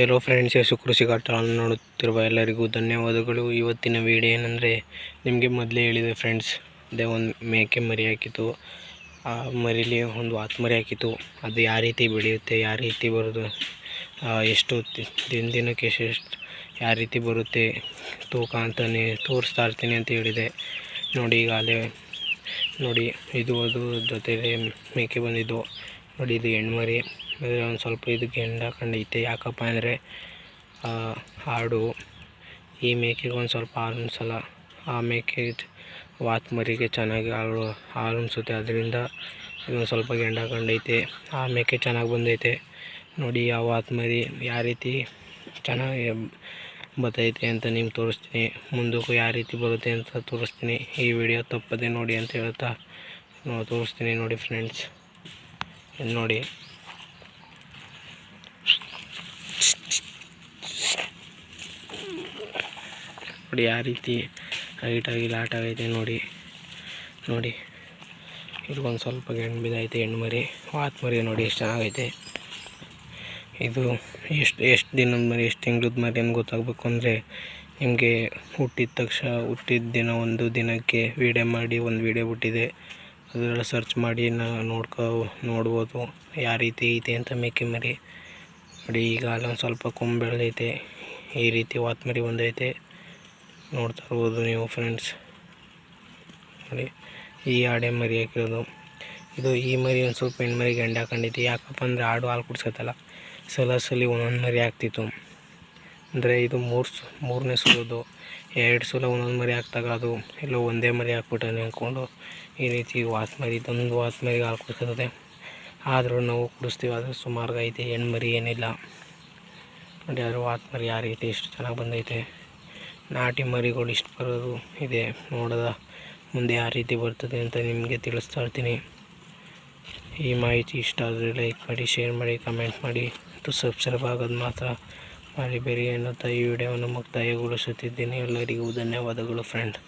ಎಲ್ಲೋ friends Yashu ಕೃಷಿ ಘಟ್ಟವನ್ನು ನೋಡುತ್ತಿರುವ ಎಲ್ಲರಿಗೂ ಧನ್ಯವಾದಗಳು. ಇವತ್ತಿನ ವಿಡಿಯೋ ಏನಂದರೆ ನಿಮಗೆ ಮೊದಲೇ ಹೇಳಿದೆ ಫ್ರೆಂಡ್ಸ್ ಅದೇ ಒಂದು ಮೇಕೆ ಮರಿ ಹಾಕಿತು ಆ ಮರಿಲಿ ಒಂದು ವಾತ್ ಮರಿ ಹಾಕಿತ್ತು. ಅದು ಯಾವ ರೀತಿ ಬೆಳೆಯುತ್ತೆ ಯಾವ ರೀತಿ ಬರೋದು ಆ, ಎಷ್ಟು ದಿನ ದಿನಕ್ಕೆ ಎಷ್ಟು ಯಾವ ರೀತಿ ಬರುತ್ತೆ ತೂಕ ಅಂತಾನೆ ತೋರಿಸ್ತಾ ಇರ್ತೀನಿ ಅಂತ ಹೇಳಿದೆ. ನೋಡಿ ಈಗ ಅಲ್ಲೇ ನೋಡಿ ಇದು ಅದು ಜೊತೆಗೆ ಮೇಕೆ ಬಂದಿದ್ದು. ನೋಡಿ, ಇದು ಹೆಣ್ಮರಿ ಅಂದರೆ ಒಂದು ಸ್ವಲ್ಪ ಇದಕ್ಕೆ ಹೆಂಡ ಹಾಕೊಂಡೈತೆ. ಯಾಕಪ್ಪ ಅಂದರೆ ಹಾಡು. ಈ ಮೇಕೆಗೆ ಒಂದು ಸ್ವಲ್ಪ ಹಾಲು ಅನ್ಸಲ್ಲ ಆ ಮೇಕೆ ವಾತ್ ಮರಿಗೆ ಚೆನ್ನಾಗಿ ಹಾಳು ಹಾಲು ಅನಿಸುತ್ತೆ ಅದರಿಂದ ಇದೊಂದು ಸ್ವಲ್ಪ ಗೆಂಡ ಹಾಕೊಂಡೈತೆ. ಆ ಮೇಕೆ ಚೆನ್ನಾಗಿ ಬಂದೈತೆ. ನೋಡಿ, ಆ ವಾತ್ ಮರಿ ಯಾವ ರೀತಿ ಚೆನ್ನಾಗಿ ಬರ್ತೈತೆ ಅಂತ ನಿಮ್ಗೆ ತೋರಿಸ್ತೀನಿ. ಮುಂದಕ್ಕೂ ಯಾವ ರೀತಿ ಬರುತ್ತೆ ಅಂತ ತೋರಿಸ್ತೀನಿ. ಈ ವಿಡಿಯೋ ತಪ್ಪದೆ ನೋಡಿ ಅಂತ ಹೇಳ್ತಾ, ತೋರಿಸ್ತೀನಿ ನೋಡಿ ಫ್ರೆಂಡ್ಸ್ ನೋಡಿ. ನೋಡಿ ಯಾವ ರೀತಿ ಹೈಟಾಗಿ ಲಾಟ್ ಆಗೈತೆ ನೋಡಿ. ನೋಡಿ. ಇದಕ್ಕೊಂದು ಸ್ವಲ್ಪ ಗೆಣ್ಣು ಬಿದ್ದೈತೆ ಹೆಣ್ಣು ಮರಿ. ವಾತ್ ಮರಿ ನೋಡಿ ಎಷ್ಟು ಚೆನ್ನಾಗೈತೆ ಇದು ಎಷ್ಟು ಎಷ್ಟು ದಿನದ ಮರಿ, ಎಷ್ಟು ತಿಂಗಳದ ಮರಿ ಅಂತ ಗೊತ್ತಾಗಬೇಕು ಅಂದರೆ ನಿಮಗೆ ಹುಟ್ಟಿದ ತಕ್ಷಣ ಹುಟ್ಟಿದ ದಿನ ಒಂದು ದಿನಕ್ಕೆ ವೀಡಿಯೋ ಮಾಡಿ, ಒಂದು ವೀಡಿಯೋ ಬಿಟ್ಟಿದೆ. ಅದರಲ್ಲಿ ಸರ್ಚ್ ಮಾಡಿ ನೋಡ್ಕೊ, ನೋಡ್ಬೋದು ಯಾವ ರೀತಿ ಐತೆ ಅಂತ ಮೇಕೆ ಮರಿ. ನೋಡಿ, ಈಗ ಅಲ್ಲೊಂದು ಸ್ವಲ್ಪ ಕೊಂಬು ಬೆಳೆದೈತೆ. ಈ ರೀತಿ ವಾತ್ ಮರಿ ಬಂದೈತೆ. ನೋಡ್ತಾ ಇರ್ಬೋದು ನೀವು ಫ್ರೆಂಡ್ಸ್ ನೋಡಿ, ಈ ಆಡೆ ಮರಿ ಹಾಕಿರೋದು. ಇದು ಈ ಮರಿ ಒಂದು ಸ್ವಲ್ಪ ಹೆಣ್ಮರಿ ಮರಿ ಗಂಡ ಹಾಕೊಂಡೈತಿ ಯಾಕಪ್ಪ ಅಂದರೆ ಆಡು ಹಾಲು ಕುಡ್ಸತ್ತಲ್ಲ. ಸಲ ಸಲ ಒಂದೊಂದು ಮರಿ ಆಗ್ತಿತ್ತು. ಅಂದರೆ ಇದು ಮೂರು ಸು, ಮೂರನೇ ಸುಲೋದು ಎರಡು ಸಲ ಒಂದೊಂದು ಮರಿ ಹಾಕ್ದಾಗ ಅದು ಎಲ್ಲೋ ಒಂದೇ ಮರಿ ಹಾಕ್ಬಿಟ್ಟಾನೆ ಅಂದ್ಕೊಂಡು ಈ ರೀತಿ ವಾತ್ ಮರಿ ಇದೊಂದು ವಾತ್ ಮರಿಗೆ ಹಾಕ್ಬೇಕಾಗುತ್ತೆ ಆದರೂ ನಾವು ಕುಡಿಸ್ತೀವಿ, ಆದರೆ ಸುಮಾರು ಐತೆ ಹೆಣ್ಣು ಮರಿ ಏನಿಲ್ಲ. ನೋಡಿ ಅದ್ರ ವಾತ್ ಮರಿ ಯಾವ ರೀತಿ ಎಷ್ಟು ಚೆನ್ನಾಗಿ ಬಂದೈತೆ. ನಾಟಿ ಮರಿಗಳು ಇಷ್ಟು ಬರೋದು ಇದೆ. ನೋಡೋದ ಮುಂದೆ ಯಾವ ರೀತಿ ಬರ್ತದೆ ಅಂತ ನಿಮಗೆ ತಿಳಿಸ್ತಾ ಇರ್ತೀನಿ. ಈ ಮಾಹಿತಿ ಇಷ್ಟ ಆದರೆ ಲೈಕ್ ಮಾಡಿ ಶೇರ್ ಮಾಡಿ ಕಮೆಂಟ್ ಮಾಡಿ. ಮತ್ತು ಸಬ್ಸ್ಕ್ರೈಬ್ ಆಗೋದು ಮಾತ್ರ. ಮರಿಬೇಡಿ ಎನ್ನುತ್ತಾ ಈ ವಿಡಿಯೋವನ್ನು ಮುಕ್ತಾಯಗೊಳಿಸುತ್ತಿದ್ದೇನೆ. ಎಲ್ಲರಿಗೂ ಧನ್ಯವಾದಗಳು ಫ್ರೆಂಡ್